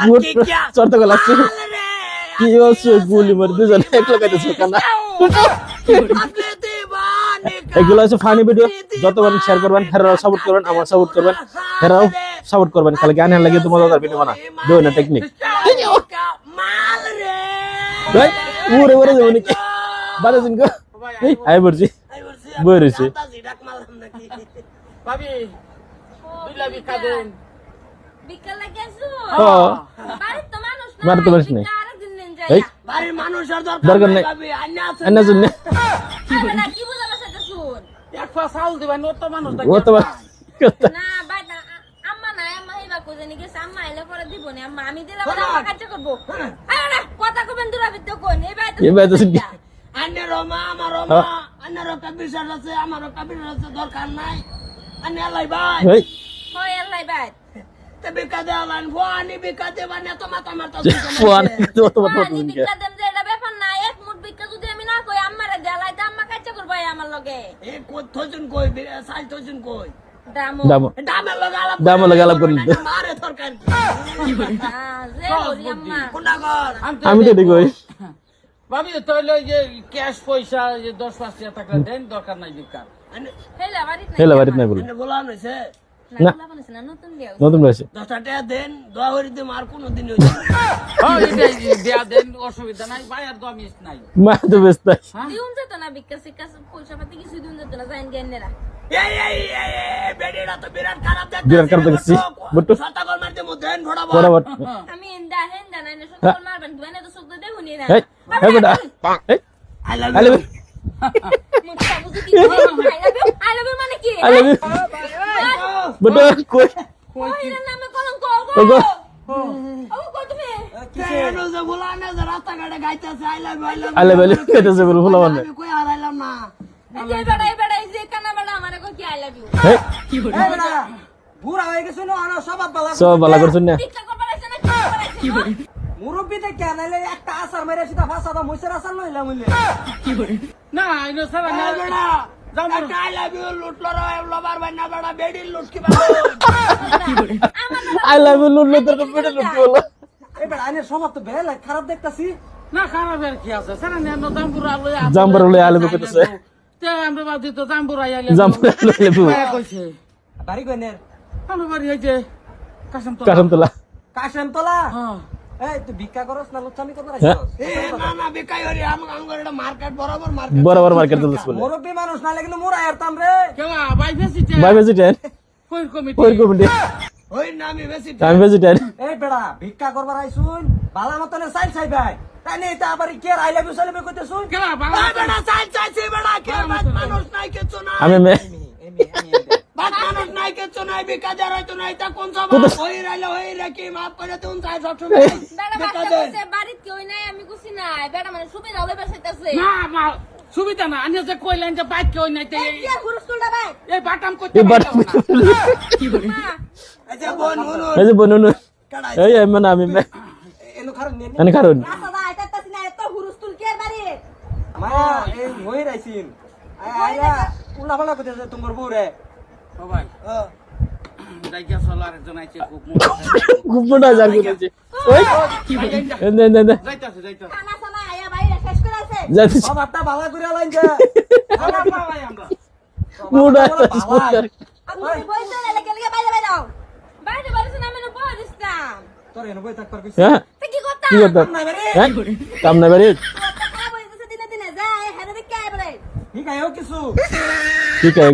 গেল আসছে কি হচ্ছে গুলি মারি দুজন এক লাগাইতেছে কানা এগুলো হচ্ছে ফানি ভিডিও যত পারেন শেয়ার করবেন হেরাও সাপোর্ট করবেন আমার সাপোর্ট করবেন হেরাও সাপোর্ট করবেন। খালি গান লাগে তোমার দাদার ভিডিও বানা দুই না টেকনিক ভাই উড়ে উড়ে যাব নাকি? বারো এই আই পড়ছি বই রয়েছে ভাবি দুই কাঁদেন বিকাল ও বাড়ির তো মানুষ না তো মানুষ নেই। এই। বাড়ির দরকার নেই না। কি বুঝাবো সেটা শুন। এক পা তো মানুষ ও তো না বাই না আম্মা নাই আম্মা হেবা গেছে আম্মা আইলে পরে দিব না আম্মা আমি দিলে আবার আম্মা কাজ করব। আরে কথা কবেন দূরা ভিতর কোন এই বাই তো এই বাই তো শুনকি। আন্নের মা আমার মা হ্যাঁ। আন্নের বিশ্বাস আছে আমার বিশ্বাস আছে দরকার নাই। আন্নে ভাই এই হয় আল্লাহ বাই। তে বিকা দে আলান ফোয়ানি বিকা তো মাথা মাথা ফোন তো তো তো আমি বিক্কা দেম যে এটা ব্যাপার না এক মুঠ বিক্কা আমি না কই আম্মারে দেলাই তো হ্যাঁ, দেখো। ভাবি তো হইল যে ক্যাশ পয়সা যে দশ পাঁচ টাকা দেন দরকার নাই বেকার। হেলা বাড়িত নাই। বাড়িতে বলে। বলা হইছে। না। নতুন রয়েছে দশটা টাকা দেন দোয়া করে দিম আর কোনো দিন হ্যাঁ, দেয়া দেন অসুবিধা নাই ভাই আর দমিস নাই। মা তো ব্যস্ত দিউন যেত না বিক্কা সিক্কা পয়সা পাতি কিছু দিউন যেত না জাইন আমি মানে মানে হয়ে সব ভালো করছেন না টিকটক করবার আছে না কি করবার আছে মুরব্বী দেখে নাইলে একটা আসার মেরে সেটা ফাঁসা দাম মুসের আসার লইলাম না। এটা ছাড়া না যাব। একটা আই লাভ ইউ লুটলো রে লবার ভাই না বেডির লুট কি আই লাভ ইউ লুটলো তোর বেটা লুট বলো? এই বেড়া আইনের স্বভাব তো বেলা খারাপ দেখতাছি। না খারাপ আর কি আছে? ছাড়া না জাম্বুরা লই জাম্বুরা লইয়া আলু কইতেছে। তে আমরা বাদি জাম্বুরা আইলে কইছে। বাড়ি কইনের? আমরা বাড়ি হইছে কাসম তো কাসম তোলা কাশেম তোলা হ্যাঁ। এই তুই ভিক্ষা করস না লুচ্ছামি করতে। রাখিস এ না না বেকাই হরি আম আঙ্গুর এটা মার্কেট বরাবর মার্কেট বরাবর মার্কেট চলতেছে বলে। মুরব্বী মানুষ না কিন্তু মুরা এরতাম রে। কেবা বাই বেশি বাই ভেজিটেন কই কমিটি ওই কমিটি ওই না আমি বেশি আমি ভেজিটেন এই বেড়া ভিক্ষা করবার আইসুন বালা মতনে চাই চাই ভাই তাই নেই আবার কি আর আই লাভ ইউ সাইলে কইতে শুন কেবা বাবা এই চাইছি বেটা কে মানুষ নাই কিছু নাই। আমি মে বাদ মানুষ নাই কিছু নাই বিকা যারা তো নাই তা কোন সব ওই রাইলে ওই রাখি মাফ করে তুন চাই সব সময় বেড়া বিকা বাচ্চা দেন। বসে বাড়িত কেউ নাই আমি কুছি নাই। বেড়া মানে সুবিধা হলে বেসাইতেছে না মা সুবিধা না আনিয়া যে কইলেন যে বাইক কই নাই কি আর হুরস্কুলটা ভাই এই বাটাম করতে এই বার মা এই যে বোন এই যে বনুন এই আমি মানে আমি এনো আমি কারণ দা না এত কি বাড়ি এই মই রাইছিন আয় আয়া উল্লা পাল্লা কইতে তোমার বউ রে সবাই হ্যাঁ। কাম না বাড়ি? ঠিক আছে